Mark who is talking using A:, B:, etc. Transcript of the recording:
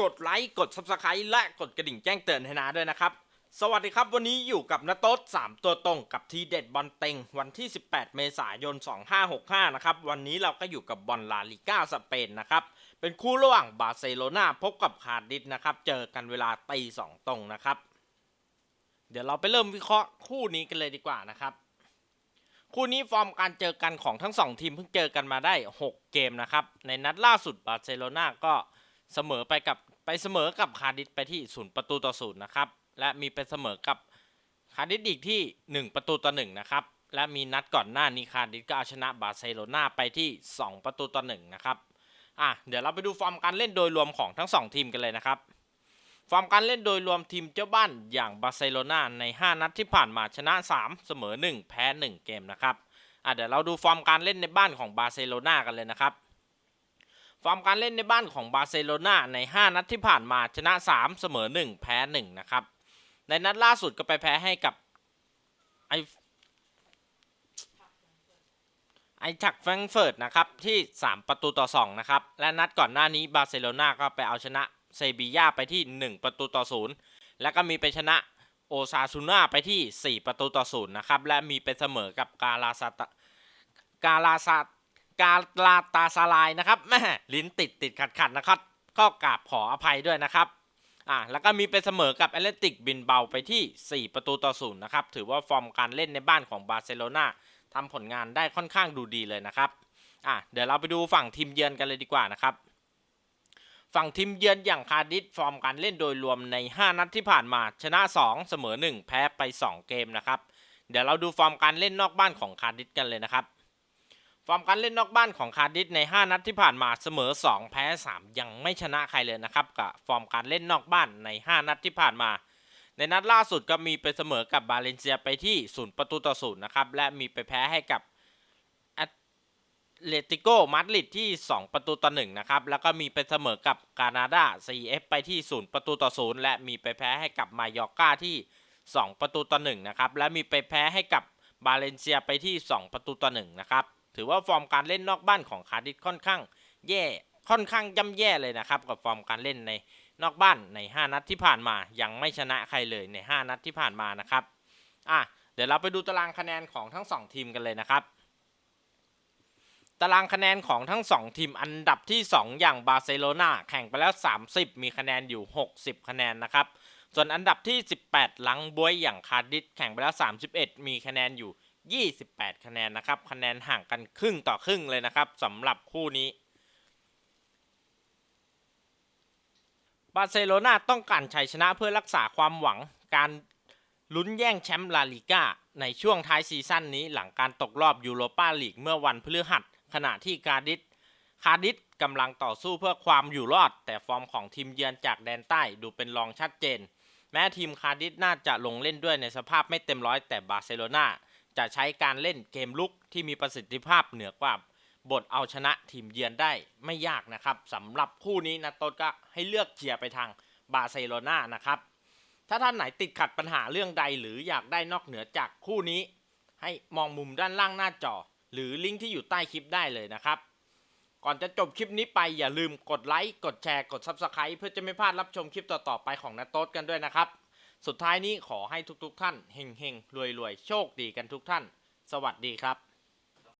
A: กดไลค์ กด Subscribe และกดกระดิ่งแจ้งเตือนให้นาด้วยนะครับ สวัสดีครับวันนี้อยู่กับนาโต๊ด3 ตัวตรงกับทีเด็ดบอลเต็ง วันที่ 18 เมษายน 2565 นะครับ วันนี้เราก็อยู่กับบอลลาลิก้าสเปนนะครับ เป็นคู่ระหว่างบาร์เซโลนาพบกับคาร์ดิสนะครับ เจอกันเวลาตีสองตรงนะครับ เดี๋ยวเราไปเริ่มวิเคราะห์คู่นี้กันเลยดีกว่านะครับคู่นี้ฟอร์มการเจอกันของทั้งสองทีมเพิ่งเจอกันมาได้ 6 เกมนะครับ ในนัดล่าสุดบาร์เซโลนาก็ เสมอไปกับไปเสมอกับคาร์ดิสไปที่ศูนย์ประตูต่อศูนย์นะครับ และมีไปเสมอกับคาร์ดิสอีกที่ 1 ประตูต่อ1นะครับ และมีนัดก่อนหน้านี้คาร์ดิสก็เอาชนะบาร์เซโลนาไปที่ 2 ประตูต่อ1นะครับอะเดี๋ยวเราไปดูฟอร์มการเล่นโดยรวมของทั้ง 2 ทีมกันเลยนะครับ ฟอร์มการเล่นโดยรวมทีมเจ้าบ้านอย่างบาร์เซโลนาใน 5 นัดที่ผ่านมาชนะ 3 เสมอ 1 แพ้ 1 เกมนะครับอะเดี๋ยวเราดูฟอร์มการเล่นในบ้านของบาร์เซโลนากันเลยนะครับ ฟอร์มการเล่นในบ้านของบาร์เซโลนาใน 5 นัดที่ผ่านมาชนะ 3 เสมอ 1 แพ้ 1 นะครับ ในนัดล่าสุดก็ไปแพ้ให้กับไอไอชักแฟรงเฟิร์ตนะครับที่ 3 ประตูต่อ 2 นะครับ และนัดก่อนหน้านี้บาร์เซโลนาก็ไปเอาชนะเซบีย่าไปที่ 1 ประตูต่อ 0 แล้วก็มีไปชนะโอซาซูน่าไปที่ 4 ประตูต่อ 0 นะครับ และมีไปเสมอกับกาลาซาตกาลาซา กาลาตาซาลายนะครับแม่ลิ้นติดติดขัดขัดนะครับ ก็กราบขออภัยด้วยนะครับอะแล้วก็มีไปเสมอกับแอตเลติกบินเบาไปที่ 4 ประตูต่อศูนย์นะครับ ถือว่าฟอร์มการเล่นในบ้านของบาร์เซโลนาทำผลงานได้ค่อนข้างดูดีเลยนะครับอะเดี๋ยวเราไปดูฝั่งทีมเยือนกันเลยดีกว่านะครับ ฝั่งทีมเยือนอย่างคาร์ดิสฟอร์มการเล่นโดยรวมใน 5 นัดที่ผ่านมาชนะ 2 เสมอ 1 แพ้ไป 2 เกมนะครับ เดี๋ยวเราดูฟอร์มการเล่นนอกบ้านของคาร์ดิสกันเลยนะครับ ฟอร์มการเล่นนอกบ้านของคาร์ดิสใน 5 นัดที่ผ่านมาเสมอ 2 แพ้ 3 ยังไม่ชนะใครเลยนะครับกับฟอร์มการเล่นนอกบ้านใน 5 นัดที่ผ่านมา ในนัดล่าสุดก็มีไปเสมอกับบาเลนเซียไปที่0ประตูต่อ0นย์นะครับและมีไปแพ้ให้กับแอตเลติโกมาดริดที่ 2 ประตูต่อ1นะครับแล้วก็มีไปเสมอกับกานาดา CF ไปที่0ประตูต่อ0และมีไปแพ้ให้กับมายอร์กาที่ 2 ประตูต่อ1นะครับและมีไปแพ้ให้กับบาเลนเซียไปที่ 2 ประตูต่อ1นะครับ ถือว่าฟอร์มการเล่นนอกบ้านของคาร์ดิสค่อนข้างแย่ค่อนข้างย่ำแย่เลยนะครับกับฟอร์มการเล่นในนอกบ้านใน 5 นัดที่ผ่านมายังไม่ชนะใครเลยใน 5 นัดที่ผ่านมานะครับอะเดี๋ยวเราไปดูตารางคะแนนของทั้ง 2 ทีมกันเลยนะครับ ตารางคะแนนของทั้ง 2 ทีมอันดับที่ 2 อย่างบาร์เซโลนาแข่งไปแล้ว 30 มีคะแนนอยู่ 60 คะแนนนะครับ ส่วนอันดับที่ 18หลังบวยอย่างคาร์ดิสแข่งไปแล้ว 31 มีคะแนนอยู่ 28 คะแนนนะครับ คะแนนห่างกันครึ่งต่อครึ่งเลยนะครับสำหรับคู่นี้บาร์เซโลนาต้องการชัยชนะเพื่อรักษาความหวังการลุ้นแย่งแชมป์ลาลิก้าในช่วงท้ายซีซั่นนี้หลังการตกรอบยูโรปาลีกเมื่อวันพฤหัส ขณะที่คาร์ดิสคาร์ดิสกำลังต่อสู้เพื่อความอยู่รอด แต่ฟอร์มของทีมเยือนจากแดนใต้ดูเป็นรองชัดเจน แม้ทีมคาร์ดิสน่าจะลงเล่นด้วยในสภาพไม่เต็มร้อยแต่บาร์เซโลนา จะใช้การเล่นเกมลุกที่มีประสิทธิภาพเหนือกว่าบทเอาชนะทีมเยือนได้ไม่ยากนะครับสำหรับคู่นี้นะโต้นก็ให้เลือกเชียร์ไปทางบาร์เซโลนานะครับ ถ้าท่านไหนติดขัดปัญหาเรื่องใดหรืออยากได้นอกเหนือจากคู่นี้ ให้มองมุมด้านล่างหน้าจอ หรือลิงก์ที่อยู่ใต้คลิปได้เลยนะครับ ก่อนจะจบคลิปนี้ไปอย่าลืมกดไลค์กดแชร์กด Subscribe เพื่อจะไม่พลาดรับชมคลิปต่อๆไปของนาโต้กันด้วยนะครับ สุดท้ายนี้ขอให้ทุกๆท่านเฮงๆรวยๆ โชคดีกันทุกท่าน สวัสดีครับ